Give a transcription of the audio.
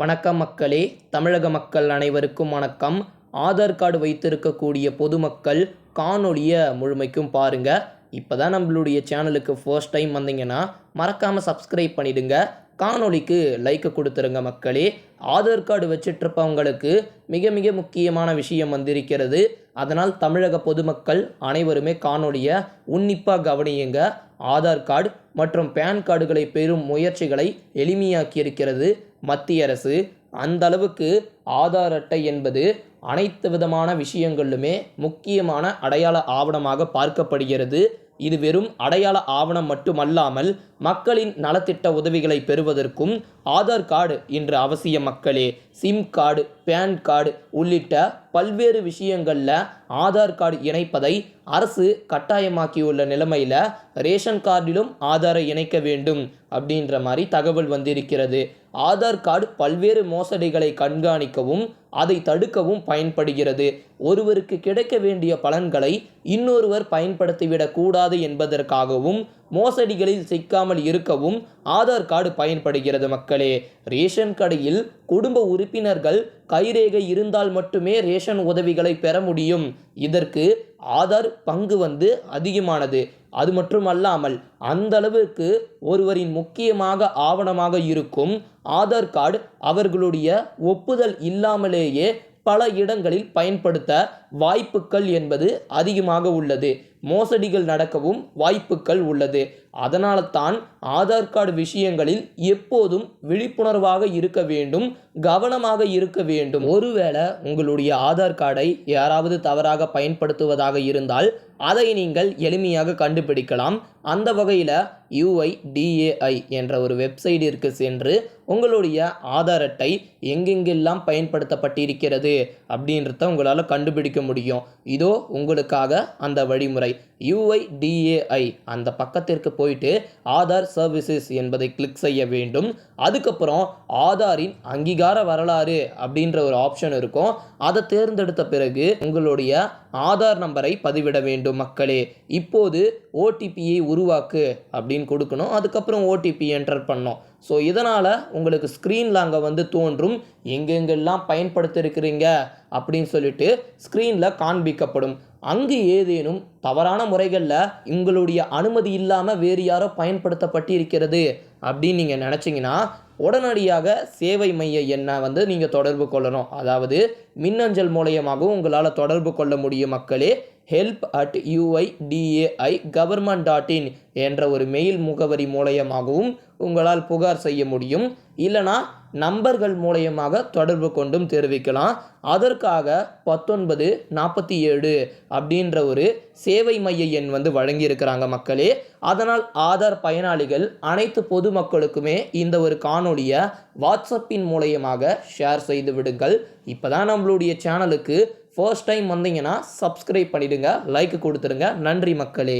வணக்கம் மக்களே தமிழக மக்கள் அனைவருக்கும் வணக்கம். ஆதார் கார்டு வைத்திருக்கக்கூடிய பொதுமக்கள் காணொளியை முழுமைக்கும் பாருங்க. இப்போ தான் நம்மளுடைய சேனலுக்கு ஃபர்ஸ்ட் டைம் வந்தீங்கன்னா மறக்காமல் சப்ஸ்கிரைப் பண்ணிடுங்க. காணொளிக்கு லைக்கை கொடுத்துருங்க மக்களே. ஆதார் கார்டு வச்சிட்ருப்பவங்களுக்கு மிக மிக முக்கியமான விஷயம் வந்திருக்கிறது. அதனால் தமிழக பொதுமக்கள் அனைவருமே காணொலியை உன்னிப்பாக கவனியுங்க. ஆதார் கார்டு மற்றும் பேன் கார்டுகளை பெறும் முயற்சிகளை எளிமையாக்கியிருக்கிறது. மத்திய அரசு அந்த அளவுக்கு ஆதார் அட்டை என்பது அனைத்து விதமான விஷயங்களிலுமே முக்கியமான அடையாள ஆவணமாக பார்க்கப்படுகிறது. இது வெறும் அடையாள ஆவணம் மட்டுமல்லாமல் மக்களின் நலத்திட்ட உதவிகளை பெறுவதற்கும் ஆதார் கார்டு இன்று அவசியம் மக்களே. சிம் கார்டு பேன் கார்டு உள்ளிட்ட பல்வேறு விஷயங்களில் ஆதார் கார்டு இணைப்பதை அரசு கட்டாயமாக்கியுள்ள நிலைமையில் ரேஷன் கார்டிலும் ஆதாரை இணைக்க வேண்டும் அப்படின்ற மாதிரி தகவல் வந்திருக்கிறது. ஆதார் கார்டு பல்வேறு மோசடிகளை கண்காணிக்கவும் அதை தடுக்கவும் பயன்படுகிறது. ஒருவருக்கு கிடைக்க வேண்டிய பலன்களை இன்னொருவர் பயன்படுத்திவிடக் கூடாது என்பதற்காகவும் மோசடிகளில் சிக்காமல் இருக்கவும் ஆதார் கார்டு பயன்படுகிறது மக்களே. ரேஷன் கடையில் குடும்ப உறுப்பினர்கள் கைரேகை இருந்தால் மட்டுமே ரேஷன் உதவிகளை பெற முடியும். இதற்கு ஆதார் பங்கு வந்து அதிகமானது. அது மட்டும் அல்லாமல் அந்த அளவுக்கு ஒருவரின் முக்கியமாக ஆவணமாக இருக்கும் ஆதார் கார்டு அவர்களுடைய ஒப்புதல் இல்லாமலேயே பல இடங்களில் பயன்படுத்த வாய்ப்புகள் என்பது அதிகமாக உள்ளது. மோசடிகள் நடக்கவும் வாய்ப்புகள் உள்ளது. அதனால தான் ஆதார் கார்டு விஷயங்களில் எப்போதும் விழிப்புணர்வாக இருக்க வேண்டும் கவனமாக இருக்க வேண்டும். ஒருவேளை உங்களுடைய ஆதார் கார்டை யாராவது தவறாக பயன்படுத்துவதாக இருந்தால் அதை நீங்கள் எளிமையாக கண்டுபிடிக்கலாம். அந்த வகையில் யுஐடிஏஐ என்ற ஒரு வெப்சைட்டிற்கு சென்று உங்களுடைய ஆதார் அட்டை எங்கெங்கெல்லாம் பயன்படுத்தப்பட்டிருக்கிறது அப்படின்றத உங்களால் கண்டுபிடிக்க முடியும். இதோ உங்களுக்காக அந்த வழிமுறை. யுஐடிஏஐ அந்த பக்கத்திற்கு போயிட்டு ஆதார் சர்வீசஸ் என்பதை கிளிக் செய்ய வேண்டும். அதுக்கப்புறம் ஆதாரின் அங்கீகார வரலாறு அப்படின்ற ஒரு ஆப்ஷன் இருக்கும். அதை தேர்ந்தெடுத்த பிறகு உங்களுடைய ஆதார் நம்பரை பதிவிட வேண்டும் மக்களே. இப்போது ஓடிபியை உருவாக்கு அப்படின்னு கொடுக்கணும். அதுக்கப்புறம் ஓடிபி என்டர் பண்ணோம் ஸோ இதனால் உங்களுக்கு ஸ்க்ரீனில் அங்கே வந்து தோன்றும் எங்கெங்கெல்லாம் பயன்படுத்தியிருக்கிறீங்க அப்படின்னு சொல்லிட்டு ஸ்க்ரீனில் காண்பிக்கப்படும். அங்கு ஏதேனும் தவறான முறைகளில் உங்களுடைய அனுமதி இல்லாமல் வேறு யாரோ பயன்படுத்தப்பட்டிருக்கிறது அப்படின்னு நீங்கள் நினச்சிங்கன்னா உடனடியாக சேவை மைய எண்ணை வந்து நீங்கள் தொடர்பு கொள்ளணும். அதாவது மின்னஞ்சல் மூலயமாகவும் உங்களால் தொடர்பு கொள்ள முடியும் மக்களே. Help at UIDAI government dot in என்ற ஒரு மெயில் முகவரி மூலயமாகவும் உங்களால் புகார் செய்ய முடியும். இல்லைனா நம்பர்கள் மூலயமாக தொடர்பு கொண்டும் தெரிவிக்கலாம். அதற்காக பத்தொன்பது நாற்பத்தி ஏழு அப்படின்ற ஒரு சேவை மைய எண் வந்து வழங்கியிருக்கிறாங்க மக்களே. அதனால் ஆதார் பயனாளிகள் அனைத்து பொதுமக்களுக்குமே இந்த ஒரு காணொலியை வாட்ஸ்அப்பின் மூலயமாக ஷேர் செய்து விடுங்கள். இப்போ தான் நம்மளுடைய சேனலுக்கு ஃபர்ஸ்ட் டைம் வந்தீங்கன்னா சப்ஸ்கிரைப் பண்ணிவிடுங்க லைக் கொடுத்துருங்க நன்றி மக்களே.